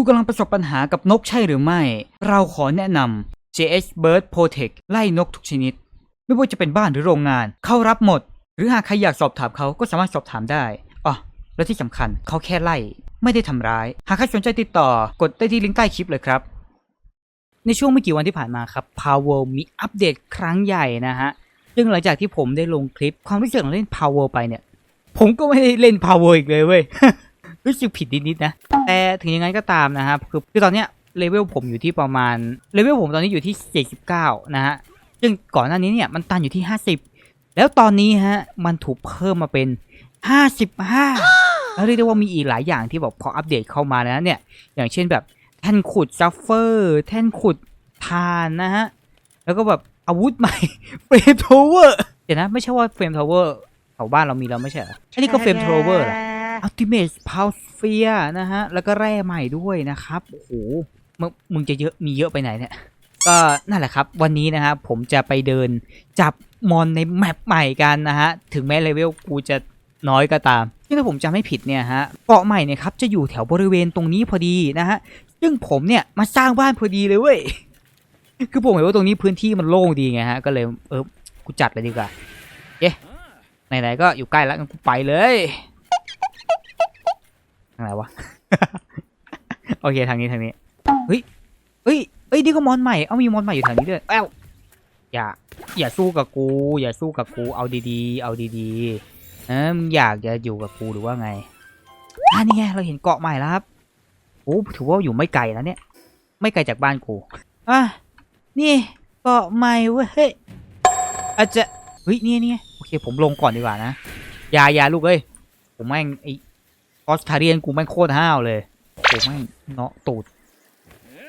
คุณกำลังประสบปัญหากับนกใช่หรือไม่ เราขอแนะนำ JH Bird Protect ไล่นกทุกชนิด ไม่ว่าจะเป็นบ้านหรือโรงงาน เข้ารับหมด หรือหากใครอยากสอบถามเขาก็สามารถสอบถามได้อ๋อและที่สำคัญเขาแค่ไล่ ไม่ได้ทำร้าย หากใครสนใจติดต่อกดได้ที่ลิงก์ใต้คลิปเลยครับ ในช่วงไม่กี่วันที่ผ่านมาครับ Power มีอัปเดตครั้งใหญ่นะฮะซึ่งหลังจากที่ผมได้ลงคลิปความรู้สึกของเล่น Power ไปเนี่ย ผมก็ไม่ได้เล่น Power อีกเลยเว้ย รู้สึกผิดนิดๆนะ แต่ถึงยังไงก็ตามนะครับ คือคือตอนเนี้ยเลเวลผมอยู่ที่ประมาณเลเวลผมตอนนี้อยู่ที่49นะฮะ ซึ่งก่อนหน้านี้เนี่ยมันตันอยู่ที่ 50 แล้วตอนนี้ฮะมันถูกเพิ่มมาเป็น 55 แล้วเรียกได้ว่ามีอีกหลายอย่างที่แบบพออัปเดตเข้ามาแล้วเนี่ย อย่างเช่นแบบแท่นขุดซัฟเฟอร์ แท่นขุดทานนะฮะ แล้วก็แบบอาวุธใหม่เฟรมทาวเวอร์ เดี๋ยวนะ ไม่ใช่ว่าเฟรมทาวเวอร์แถวบ้านเรามีแล้วไม่ใช่เหรออันนี้ก็เฟรมทาวเวอร์เหร อ Ultimate p o w s p h e r e นะฮะ แล้วก็แร่ใหม่ด้วยนะครับ โอ้โหมึงมึงจะเยอะมีเยอะไปไหนเนี่ยก็นั่นแหละครับ วันนี้นะครับผมจะไปเดินจับมอนในแมปใหม่กันนะฮะ ถึงแม้เลเวลกูจะน้อยก็ตามซึ่ถ้าผมจำไม่ผิดเนี่ยฮะเกาะใหม่เนี่ยครับจะอยู่แถวบริเวณตรงนี้พอดีนะฮะซึ่งผมเนี่ยมาสร้างบ้านพอดีเลยเว้ยคือผมเห็นว่าตรงนี้พื้นที่มันโล่งดีไงฮะก็เลยเออกูจัดเลยดีกว่าเย้ไหนๆก็อยู่ใกล้แล้วกูไปเลยางไหนวะ โอเคทางนี้ทางนี้เฮ้ยเฮ้ยเฮ้ยนี่ก็มอนใหม่ เอามีมอนใหม่อยู่แถวนี้ด้วยเอ้าอย่า อย่าสู้กับกู อย่าสู้กับกู เอาดีๆ เอาดีๆเออมึงอยากจะอยู่กับกูหรือว่าไงอ่านี่ไงเราเห็นเกาะใหม่แล้วครับโอ้ถือว่าอยู่ไม่ไกลแล้วเนี่ย ไม่ไกลจากบ้านกูอะนี่เกาะใหม่เว้ยอาจจะเฮ้ยนี่นี่โอเค ผมลงก่อนดีกว่านะอย่าอย่าลูกเอ้ยผมแม่งไอ ออสทาเรียนกูแม่งโคตรห้าวเลยโอ้แม่เนาะตูด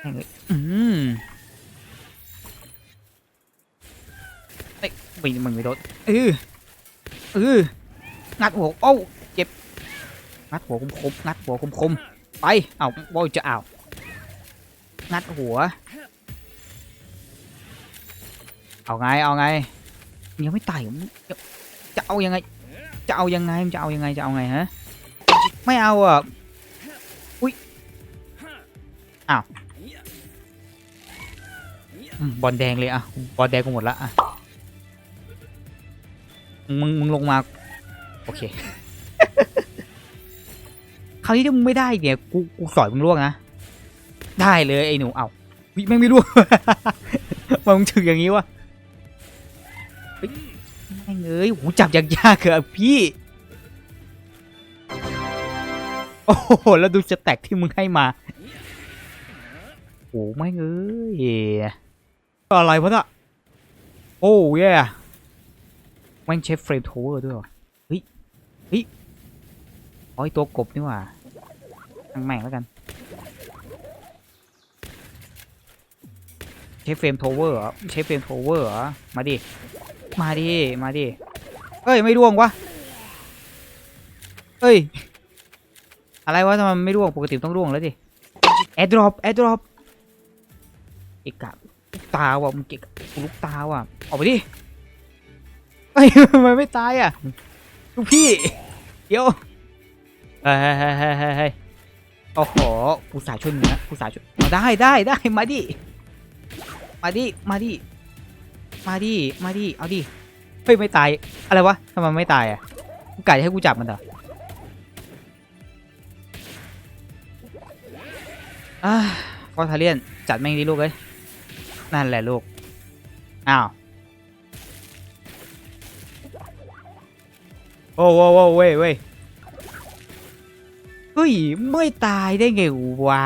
แม่งเลยอืมเอ้ยไม่มึงไม่โดนเออเอองัดหัวโอ้เจ็บงัดหัวคมคมๆงัดหัวคมคมไปเอาบอยจะเอางัดหัว เอาไงเอาไงยังไม่ตายจะเอายังไง จะเอายังไงมึงจะเอายังไงจะเอาไงฮะ ไม่เอาอะ อุ้ย อ้าว บอลแดงเลยอะ บอลแดงกูหมดละอะ มึง มึงลงมา โอเค คราวนี้ถ้ามึงไม่ได้เนี่ย กู กูสอยมึงล่วงนะ ได้เลยไอ้หนู เอ้าวิแม่งไม่ล่วงมึงถึงอย่างนี้วะแม่งเอ้ยหูจับยากๆเถอพี่ โอ้โห แล้วดูสแต็กที่มึงให้มา โอ้ไม่งเอ้ยอะไรวะน่ะโอ้ยแม่งเชฟเฟรมโทเวอร์ด้วยวะเฮ้ย เฮ้ยอ๋อไอตัวกบนี่ว่าทางแม่งแล้วกันเชฟเฟรมโทเวอร์เหรอเชฟเฟรมโทเวอร์เหรอมาดิ มาดิ มาดิเฮ้ย ไม่ร่วงวะเฮ้ย อะไรวะทำไมไม่ร่วงปกติต้องร่วงแล้วดิแอดดรอปแอดดรอปเอกะลูกตาว่ะมึงเกะกูลูกตาว่ะออกไปดิเฮ้ทำไมไม่ตายอะลูกพี่เดี๋ยวเฮ้ยเฮ้ยเฮ้ยเฮ้ยเฮ้ยเฮ้ยโอ้โหกูสายช่วยมึงนะกูสายช่วยได้ได้ได้มาดิมาดิมาดิมาดิมาดิเอาดิเฮ้ยไม่ตายอะไรวะทำไมไม่ตายอะกูไก่ให้กูจับมันเหรอ อ่าฟอทาเลียนจัดแม่งดิลูกเอ้ยนั่นแหละลูก อ้าว โอ้โวโว้เว้ยเว้ยเฮ้ย ไม่ตายได้ไงวะ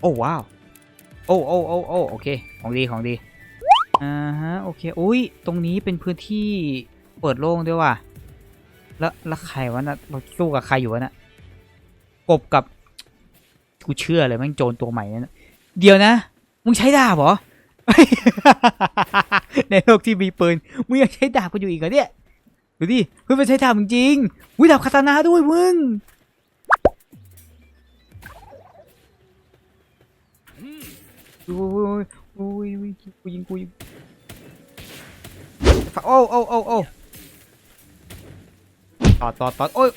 โอ้ว้าว โอ้โอ้โอ้โอ้โอเค ของดีของดี อ่าฮะ โอเค อุ้ย ตรงนี้เป็นพื้นที่เปิดโล่งด้วยว่ะ แล้วแล้วใครวะนะเราสู้กับใครอยู่วะนะกบกับ กูเชื่อเลยแม่งโจรตัวใหม่นั่นน่ะเดี๋ยวนะ มึงใช้ดาบเหรอ ในโลกที่มีปืน มึงยังใช้ดาบกันอยู่อีกเหรอเนี่ย ดูดิเฮ้ยมันใช้ดาบจริงๆวิดาบคาตานาด้วยมึงโอ้ยโอ้ยโอ้ยกูยิงกูยิงโอ้โอ้โอ้โอ้ต่อต่อต่อโอ้ย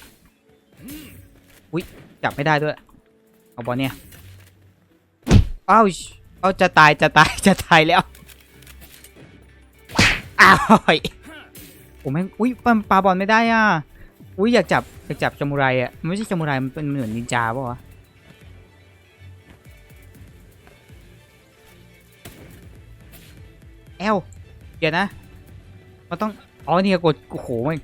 อุ้ยจับไม่ได้ด้วย เอาบอลเนี่ยเอ้าเอาจะตายจะตายจะตายแล้วอ้าวผมแม่งอุ้ยปาปาบอลไม่ได้อะอุ้ยอยากจับอยากจับซามูไรอะมันไม่ใช่ซามูไรมันเป็นเหมือนนินจาป่ะวะแอลเดี๋ยวนะมันต้องอ๋อนี่กดโอ้โหแม่ง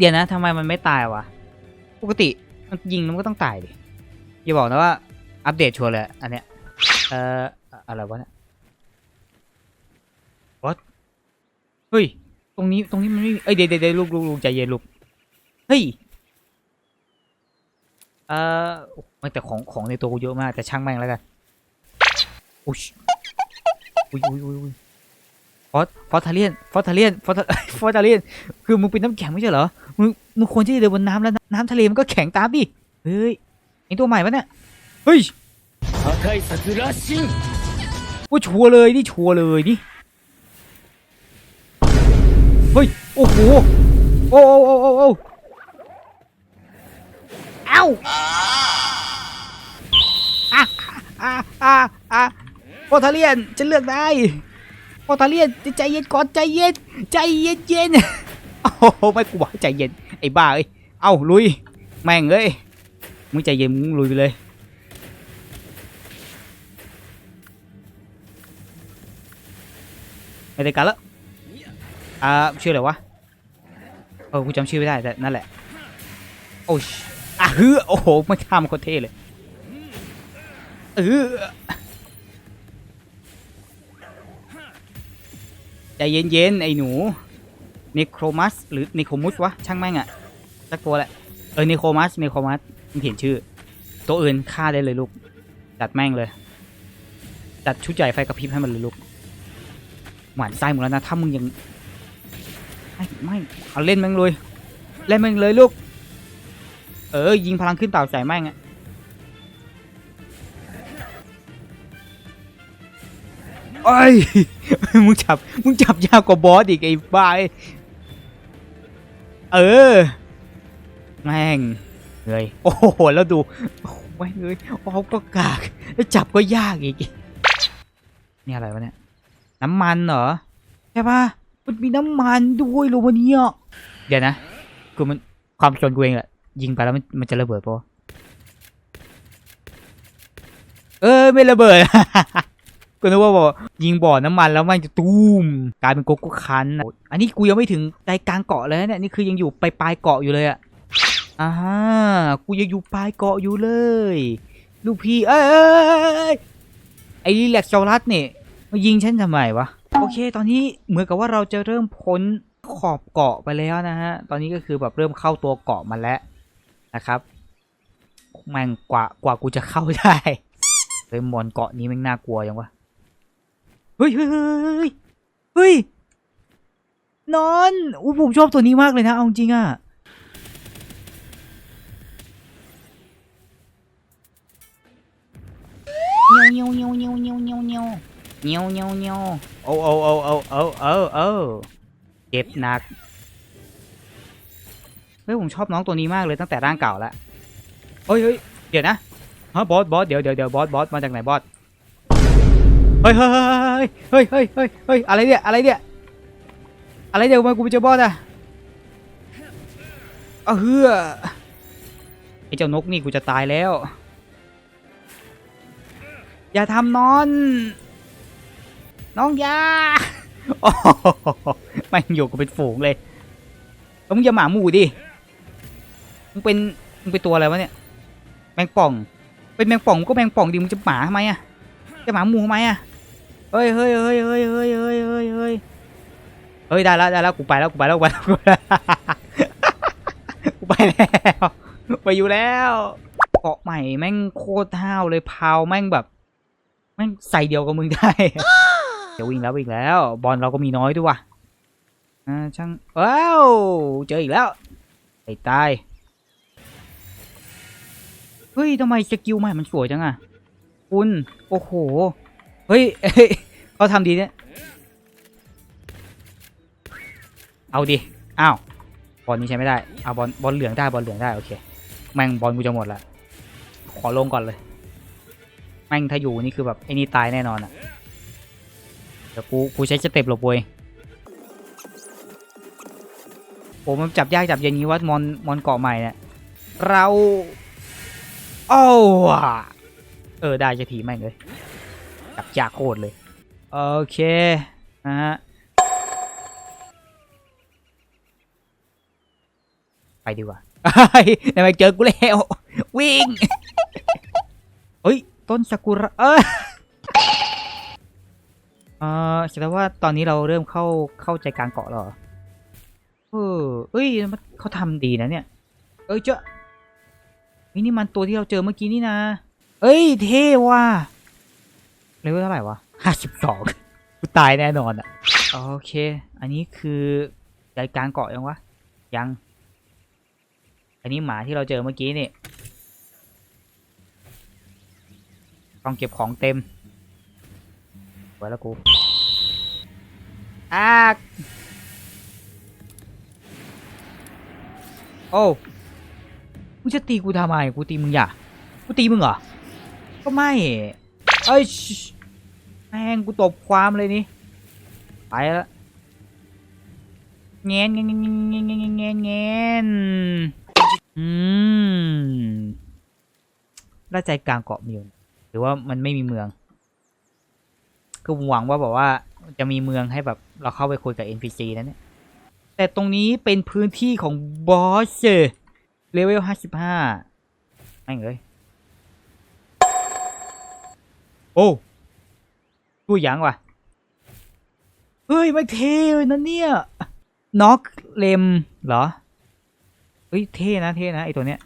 เดี๋ยวนะทำไมมันไม่ตายวะ ปกติมันยิงมันก็ต้องตายดิ อย่าบอกนะว่า อัปเดตชัวร์เลยอันเนี้ย เอ่อ อะไรวะเนี่ย what เฮ้ย ตรงนี้ตรงนี้มันไม่มีเอ้ยเดี๋ยวเดี๋ยวเดี๋ยวลูกลูกลูกใจเย็นลูก เฮ้ย เอ่อไม่แต่ของของในตัวกูเยอะมากแต่ช่างแม่งแล้วกันอุ้ยอุ้ยอุ้ยอุ้ยอุ้ย ฟอสฟอสทาเลียนฟอสทาเลียนฟอสฟอสทาเลียนคือมึงเป็นน้ำแข็งไม่ใช่เหรอมึงมึงควรจะเดินบนน้ำแล้วน้ำทะเลมันก็แข็งตามดิเฮ้ยไอตัวใหม่ปะเนี่ยเฮ้ยโอ้ชัวเลยนี่ชัวเลยนี่เฮ้ยโอ้โหโอ้โอ้โอ้โอ้โอ้เอ้าอะอะอะอะฟอทาเลียนจะเลือกได้ อตาเลียนใจเย็นก่อนใจเย็นใจเย็นเย็นโอ้โหไม่กูบอกใจเย็นไอ้บ้าเอ้ยเอ้าลุยแม่งเอ้ยมึงใจเย็นมึงลุยไปเลยไม่ได้การแล้วอ่าชื่ออะไรวะเออกูจำชื่อไม่ได้แต่นั่นแหละโอ้ยอะเฮ้อโอ้โหไม่ข้ามโคตรเท่เลยเออ ใจเย็นๆไอ้หนูนิโครมัสหรือนิโคมุสวะช่างแม่งอะสักตัวแหละเออนิโคมัสนิโคมัสมันเขียนชื่อ ตัวอื่นฆ่าได้เลยลูกจัดแม่งเลยจัดชุดใหญ่ไฟกระพริบให้มันเลยลูกหวานไส้หมดแล้วนะถ้ามึงยังไม่ไม่เอาเล่นแม่งเลยเล่นแม่งเลยลูกเออยิงพลังขึ้นเต่าใส่แม่งอะ อ้ยมึงจับ มึงจับยากกว่าบอสอีกไอ้บ้าไอ้เออ แม่งเลยโอ้โห แล้วดูโอ้โหแม่งเลยออฟก็กาก แล้วจับก็ยากอีก นี่อะไรวะเนี่ย น้ำมันเหรอ ใช่ปะมันมีน้ำมันด้วยโรมาเนียเดี๋ยวนะคือมันความชนกูเองแหละ ยิงไปแล้วมันมันจะระเบิดปะวะเออไม่ระเบิด ก็นึกว่าบอกยิงบ่อน้ำมันแล้วมันจะตูมกลายเป็นโกโก้คันนะอันนี้กูยังไม่ถึงใจกลางเกาะเลยเนี่ยนี่คือยังอยู่ปลายปลายเกาะอยู่เลยอะอ่ากูยังอยู่ปลายเกาะอยู่เลย ลูกพี่เอ้ยเอ้ยเอ้ยเอ้ยไอ้รีแลกจอรัสเนี่ยมายิงฉันทำไมวะโอเค ตอนนี้เหมือนกับว่าเราจะเริ่มพ้นขอบเกาะไปแล้วนะฮะ ตอนนี้ก็คือแบบเริ่มเข้าตัวเกาะมาแล้วนะครับแม่งกว่ากว่ากูจะเข้าได้เฮ้ยมอนเกาะนี้แม่งน่ากลัวยังวะ เฮ้ยเฮ้ยเฮ้ยเฮ้ยเฮ้ยนอนอู้ผมชอบตัวนี้มากเลยนะ เอาจริงอะเงี้ยวเงี้ยวเงี้ยวเงี้ยวเงี้ยวเงี้ยวเงี้ยวเงี้ยวเงี้ยวโอ้โอ้โอ้โอ้โอ้โอ้โอ้เจ็บหนัก เฮ้ย ผมชอบน้องตัวนี้มากเลยตั้งแต่ร่างเก่าแล้วเฮ้ยเฮ้ยเดี๋ยวนะฮะบอสบอสเดี๋ยวเดี๋ยวเดี๋ยวบอสบอสมาจากไหนบอส เฮ้ยเฮ้ยเฮ้ยเฮ้ยเฮ้ยเฮ้ยอะไรเนี่ยอะไรเนี่ยอะไรเดี๋ยวมากูไปเจอบอสอะเอาเฮือไอเจ้านกนี่กูจะตายแล้ว อย่าทำนอน น้องยาโอ้โหไม่งอยู่กูเป็นฝูงเลยแล้วมึงอย่าหมาหมู่ดิมึงเป็นมึงเป็นตัวอะไรวะเนี่ยแมงป่อง เป็นแมงป่องมึงก็แมงป่องดิมึงจะหมาทำไมอะจะหมาหมู่ทำไมอะ เฮ้ยเฮ้ยเฮ้ยเฮ้ยเฮ้ยเฮ้ยเฮ้ยเฮ้ยเฮ้ยได้แล้วได้แล้วกูไปแล้วกูไปแล้วกูไปแล้วกูไปแล้วไปอยู่แล้วเกาะใหม่แม่งโคตรห้าวเลยพาวแม่งแบบแม่งใส่เดียวกับมึงได้เดี๋ยววิ่งแล้ววิ่งแล้ว บอลเราก็มีน้อยด้วยว่ะอ่าช่างว้าวเจออีกแล้วไอ้ตายเฮ้ยทำไมสกิลใหม่มันสวยจังอะคุณโอ้โห เฮ้ยเฮ้ยเขาทำดีเนี่ย เอาดิ อ้าว บอลนี้ใช้ไม่ได้ เอาบอลบอลเหลืองได้บอลเหลืองได้โอเค แม่งบอลกูจะหมดละ ขอลงก่อนเลย แม่งถ้าอยู่นี่คือแบบไอ้นี่ตายแน่นอนอะเดี๋ยวกูกูใช้สเต็ปหลบเว้ยโอ้มันจับยากจับเย็นงี้ว่ามอนมอนเกาะใหม่เนี่ย เราโอ้ว่ะเออได้จะทีแม่งเลย จับยากโคตรเลย โอเค นะฮะ ไปดีกว่าทำไมเจอกูแล้ว วิ่ง เฮ้ย ต้นซากุระ เออเออแสดงว่าตอนนี้เราเริ่มเข้าเข้าใจกลางเกาะแล้วเหรอ เออเอ้ยมันเขาทำดีนะเนี่ย เอ้ยเจ้านี่นี่มันตัวที่เราเจอเมื่อกี้นี่นะ เอ้ย เท่ว่ะ เลเวลเท่าไหร่วะห้าสิบสองกูตายแน่นอนอะ โอเค อันนี้คือใจกลางเกาะยังวะ ยัง อันนี้หมาที่เราเจอเมื่อกี้นี่ต้องเก็บของเต็ม ไว้แล้วกูอากโอ้มึงจะตีกูทำไม กูตีมึงอย่า กูตีมึงเหรอ ก็ไม่เอ้ยชิแม่งกูตบความเลยนี่ไปแล้วเงี้ยนเงี้ยนเงี้ยนเงี้ยนเงี้ยนเงี้ยเงี้ยอืมแล้ใจกลางเกาะมีอยู่หรือว่ามันไม่มีเมืองก็หวังว่าแบบว่าจะมีเมืองให้แบบเราเข้าไปคุยกับ NPC นั่นเนี่ยแต่ตรงนี้เป็นพื้นที่ของบอสเลเวลห้าสิบห้าไม่งเลย โอ้กูหยังวะเฮ้ยไม่เท่นะเนี่ยน็อกเลมเหรอเฮ้ยเท่นะเท่นะไอตัวเนี้ย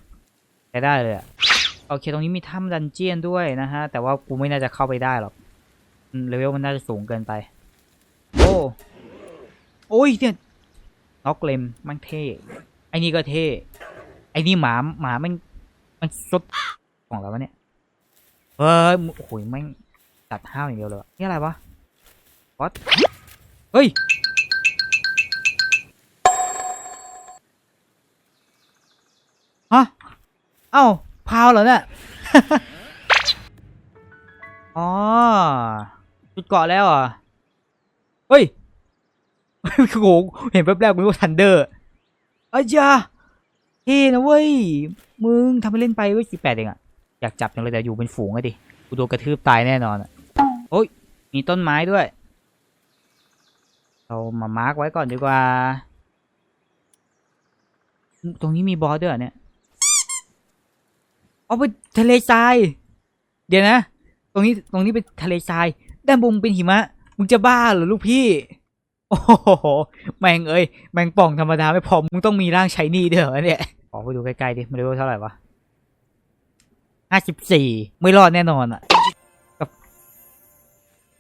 ใช้ได้เลยอะโอเคตรงนี้มีถ้ำดันเจียนด้วยนะฮะ แต่ว่ากูไม่น่าจะเข้าไปได้หรอกเลเวลมันน่าจะสูงเกินไป โอ้โอ้ยเนี่ยน็อกเลมมันเท่ไอนี่ก็เท่ไอนี่หมาหมามันมันซดของเราเนี่ย เฮ้ยโอ้โหแม่งตัดห้าวอย่างเดียวเลยนี่อะไรวะวัดเฮ้ย ฮะ เอ้า พาวเหรอเนี่ย อ๋อ จุดเกาะแล้วอะเฮ้ยโอ้โหเห็นแป๊บแรกกูนึกว่าทันเดอร์อ้ยจ้าเท่นะเว้ย มึงทำไปเล่นไปเว้ยสิแปดเองอะ อยากจับจังเลยแต่อยู่เป็นฝูงอะดิกูโดนกระทืบตายแน่นอนอะโอ้ยมีต้นไม้ด้วย เรามามาร์กไว้ก่อนดีกว่า ตรงนี้มีบอสด้วยเนี่ยเอาไปทะเลทราย เดี๋ยวนะ ตรงนี้ตรงนี้เป็นทะเลทรายด้านบนเป็นหิมะ มึงจะบ้าเหรอลูกพี่ โอ้โห แมงเอ้ย แมงป่องธรรมดาไม่พอ มึงต้องมีร่างใชายนี่ด้วยเหรอเนี่ย ขอไปดูใกล้ๆดิไม่รู้ว่าเท่าไหร่วะ ห้าสิบสี่ไม่รอดแน่นอนอะกับ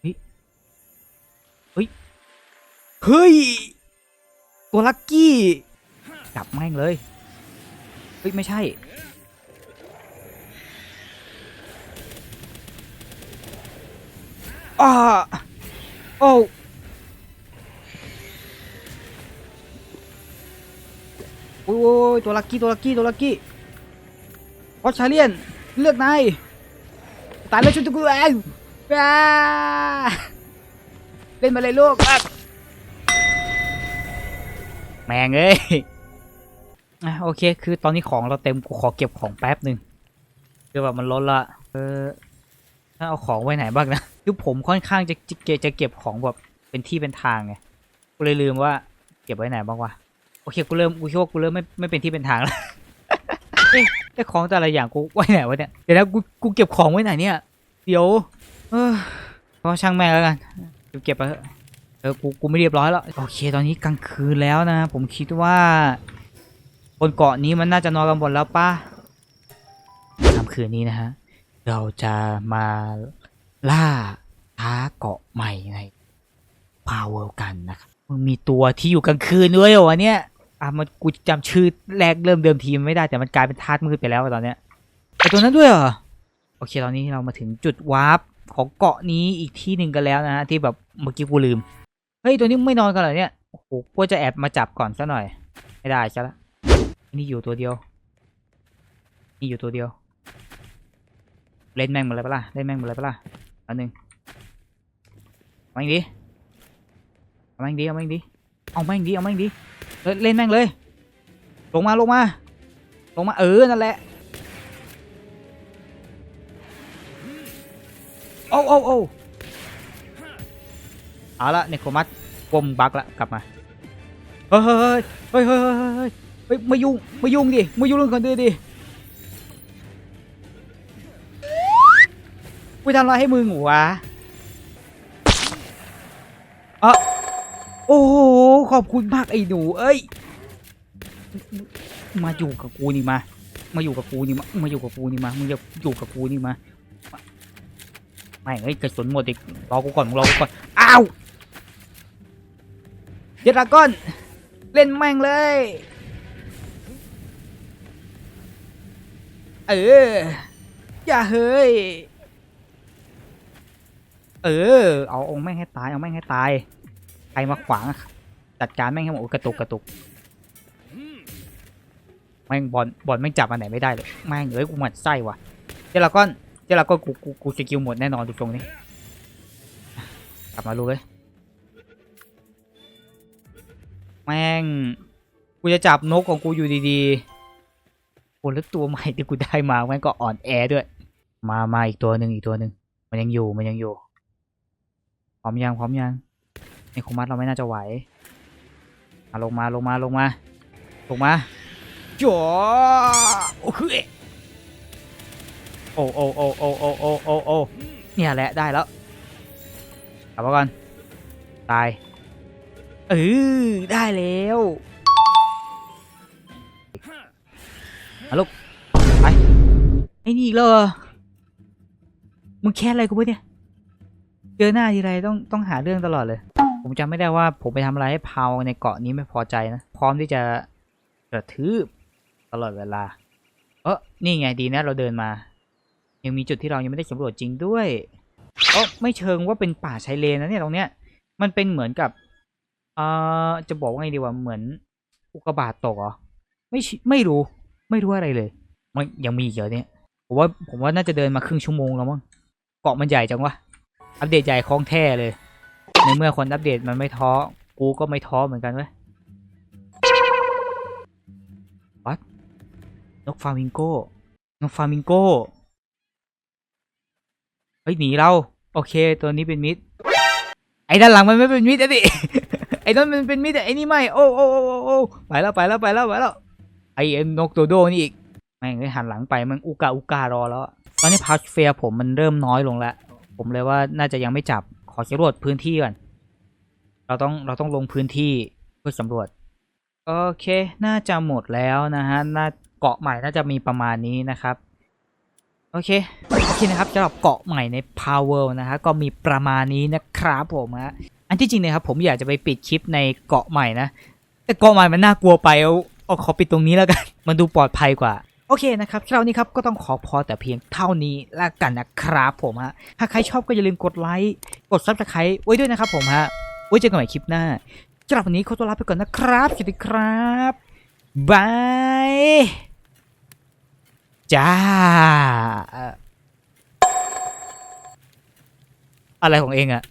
เฮ้ยเฮ้ยเฮ้ยตัวลักกี้จับแม่งเลยเฮ้ยไม่ใช่อ้าโอ้โอ้ยโอ้ยตัวลักกี้ตัวลักกี้ตัวลักกี้วอชาเลียน เลือกนายตายแล้วชุดตกูเองเล่นมาเลยลูกแม่งเอ้ยอะโอเค คือตอนนี้ของเราเต็มกูขอเก็บของแป๊บหนึ่งคือแบบมันล้นละเออถ้าเอาของไว้ไหนบ้างนะคือผมค่อนข้างจะจะจะจะเก็บของแบบเป็นที่เป็นทางไงกูเลยลืมว่าเก็บไว้ไหนบ้างวะโอเคกูเริ่มกูคิดว่ากูเริ่มไม่ไม่เป็นที่เป็นทางแล้ว เอ๊ะแต่ของแต่ละอย่างกูไว้ไหนวะเนี่ยเดี๋ยวนะกูกูเก็บของไว้ไหนเนี่ยเดี๋ยว เออก็ช่างแม่แล้วกันเก็บเก็บไปเถอะเออกูกูไม่เรียบร้อยแล้วโอเค ตอนนี้กลางคืนแล้วนะผมคิดว่าบนเกาะนี้มันน่าจะนอนกันหมดแล้วป่ะค่ำคืนนี้นะฮะเราจะมาล่าท้าเกาะใหม่ในพาวเวลกันนะครับมึงมีตัวที่อยู่กลางคืนด้วยเหรอวะเนี่ย อะมันกูจำชื่อแรกเริ่มเดิมทีมไม่ได้แต่มันกลายเป็นทาสมืดไปแล้วตอนเนี้ยไอตัวนั้นด้วยเหรอโอเคตอนนี้เรามาถึงจุดวาร์ปของเกาะนี้อีกที่หนึ่งกันแล้วนะฮะที่แบบเมื่อกี้กูลืมเฮ้ยตัวนี้ไม่นอนกันเหรอเนี่ยโอ้โหกูจะแอบมาจับก่อนซะหน่อย ไม่ได้ซะละนี่อยู่ตัวเดียวนี่อยู่ตัวเดียว เล่นแม่งหมดเลยปะล่ะเล่นแม่งหมดเลยปะล่ะอันหนึ่งเอาแม่งดิเอาแม่งดิเอาแม่งดิ เอาแม่งดิเอาแม่งดิเล่นแม่งเลย ลงมาลงมา ลงมาเออนั่นแหละโอ้โอ้โอ้เอาละเนโครมัสกลมบักละกลับมาเฮ้ยเฮ้ยเฮ้ยเฮ้ยเฮ้ยไม่ยุ่งไม่ยุ่งดิไม่ยุ่งเรื่องคนอื่นดิกูทำอะไรให้มึงวะอะโอ้โห ขอบคุณมากไอ้หนู เอ้ย มาอยู่กับกูนี่มา มาอยู่กับกูนี่มา มาอยู่กับกูนี่มา มึงจะอยู่กับกูนี่มา ไม่เฮ้ยกระสุนหมดอีกรอกูก่อนมึงรอกูก่อน อ้าวเจดราก้อน เล่นแม่งเลย เออ อย่าเฮ้ย เออ เอาองค์แม่งให้ตาย เอาแม่งให้ตาย ใครมาขวาง จัดการแม่งให้หมดโอ้ยกระตุกกระตุกแม่งบอลบอลแม่งจับอันไหนไม่ได้เลยแม่งเอ้ยกูหมัดไส้ว่ะเจดราก้อนเจดราก้อนกูกูกูสกิลหมดแน่นอนดูตรงนี้กลับมาลูกเลยแม่งกูจะจับนกของกูอยู่ดีๆโอ้แล้วตัวใหม่ที่กูได้มาแม่งก็อ่อนแอด้วย มามาอีกตัวหนึ่งอีกตัวหนึ่งมันยังอยู่มันยังอยู่พร้อมยังพร้อมยังในคอมมัดเราไม่น่าจะไหว มาลงมาลงมาลงมาลงมาจ๋อโอ้คือโอ้โอ้โอ้โอ้โอ้โอ้โอ้โอ้เนี่ยแหละได้แล้วกลับมาก่อนตายเออได้แล้วมาลูกไปไอ้นี่อีกแล้วเหรอมึงแค้นอะไรกูวะเนี่ยเจอหน้าทีไรต้องต้องหาเรื่องตลอดเลย ผมจำไม่ได้ว่าผมไปทำอะไรให้เพาในเกาะนี้ไม่พอใจนะ พร้อมที่จะกระทืบตลอดเวลา เออนี่ไงดีนะเราเดินมา ยังมีจุดที่เรายังไม่ได้สำรวจจริงด้วยเออไม่เชิงว่าเป็นป่าชายเลนนะเนี่ยตรงเนี้ย มันเป็นเหมือนกับเอ่อจะบอกว่าไงดีว่าเหมือนอุกบาตตกเหรอไม่ไม่รู้ ไม่รู้อะไรเลยมันยังมีเหรอเนี่ยผมว่าผมว่าน่าจะเดินมาครึ่งชั่วโมงแล้วมั้งเกาะมันใหญ่จังวะอัปเดตใหญ่คล้องแท้เลย ในเมื่อคนอัปเดตมันไม่ท้อ กูก็ไม่ท้อเหมือนกันเว้ยวัดนกฟามิงโก้ นกฟามิงโก้ เฮ้ยหนีเรา โอเค ตัวนี้เป็นมิด ไอ้ด้านหลังมันไม่เป็นมิดอะดิ ไอ้นั่นมันเป็นมิดแต่ไอ้นี่ไม่ โอ้โอ้โอ้โอ้ไปแล้วไปแล้วไปแล้วไปแล้ว ไอ้นกโดโดนี่อีกแม่งเลยหันหลังไปมันอุกาอุการอแล้ว ตอนนี้พาสเฟียผมมันเริ่มน้อยลงแล้ว ผมเลยว่าน่าจะยังไม่จับ ขอสำรวจพื้นที่ก่อน เราต้องเราต้องลงพื้นที่เพื่อสำรวจ โอเค น่าจะหมดแล้วนะฮะ น่าเกาะใหม่น่าจะมีประมาณนี้นะครับ โอเค โอเคนะครับสำหรับเกาะใหม่ใน Power นะฮะ ก็มีประมาณนี้นะครับผมฮะ อันที่จริงเนี่ยครับผมอยากจะไปปิดคลิปในเกาะใหม่นะ แต่เกาะใหม่มันน่ากลัวไปเอาเอาขอปิดตรงนี้แล้วกัน มันดูปลอดภัยกว่า โอเคนะครับคราวนี้ครับก็ต้องขอพอแต่เพียงเท่านี้ละกันนะครับผมฮะถ้าใครชอบก็อย่าลืมกดไลค์กด subscribe ไว้ด้วยนะครับผมฮะไว้เจอกันใหม่คลิปหน้าสำหรับวันนี้ขอตัวลาไปก่อนนะครับสวัสดีครับบายจ้าเอ่ออะไรของเองอะ